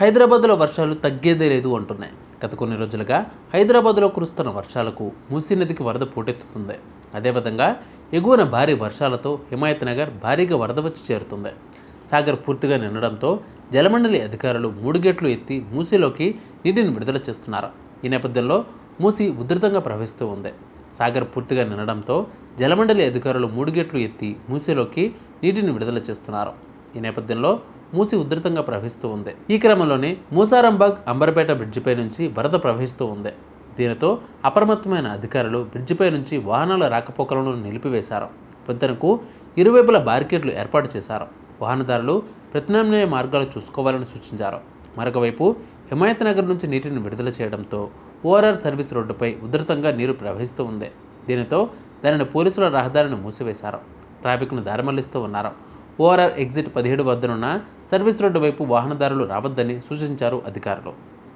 హైదరాబాద్లో వర్షాలు తగ్గేదే లేదు అంటున్నాయి. గత కొన్ని రోజులుగా హైదరాబాద్లో కురుస్తున్న వర్షాలకు మూసీ నదికి వరద పోటెత్తుతుంది. అదేవిధంగా ఎగువన భారీ వర్షాలతో హిమాయత్ నగర్ భారీగా వరద వచ్చి చేరుతుంది. సాగర్ పూర్తిగా నిండడంతో జలమండలి అధికారులు మూడు గేట్లు ఎత్తి మూసీలోకి నీటిని విడుదల చేస్తున్నారు. ఈ నేపథ్యంలో మూసీ ఉధృతంగా ప్రవహిస్తూ ఉంది. సాగర్ పూర్తిగా నిండడంతో జలమండలి అధికారులు మూడు గేట్లు ఎత్తి మూసీలోకి నీటిని విడుదల చేస్తున్నారు. ఈ నేపథ్యంలో మూసి ఉధృతంగా ప్రవహిస్తూ ఉంది. ఈ క్రమంలోనే మూసారంబాగ్ అంబర్పేట బ్రిడ్జిపై నుంచి వరద ప్రవహిస్తూ ఉంది. దీనితో అప్రమత్తమైన అధికారులు బ్రిడ్జిపై నుంచి వాహనాల రాకపోకలను నిలిపివేశారు. వంతెనకు ఇరువైపుల బారికేడ్లు ఏర్పాటు చేశారు. వాహనదారులు ప్రత్యామ్నాయ మార్గాలు చూసుకోవాలని సూచించారు. మరొకవైపు హిమాయత్ నగర్ నుంచి నీటిని విడుదల చేయడంతో ఓఆర్ఆర్ సర్వీస్ రోడ్డుపై ఉధృతంగా నీరు ప్రవహిస్తూ ఉంది. దీనితో దానిని పోలీసుల రహదారిని మూసివేశారు. ట్రాఫిక్ను దారిమళ్ళిస్తూ ఉన్నారు. ఓఆర్ఆర్ ఎగ్జిట్ పదిహేడు వద్దనున్న సర్వీస్ రోడ్డు వైపు వాహనదారులు రావద్దని సూచించారు అధికారులు.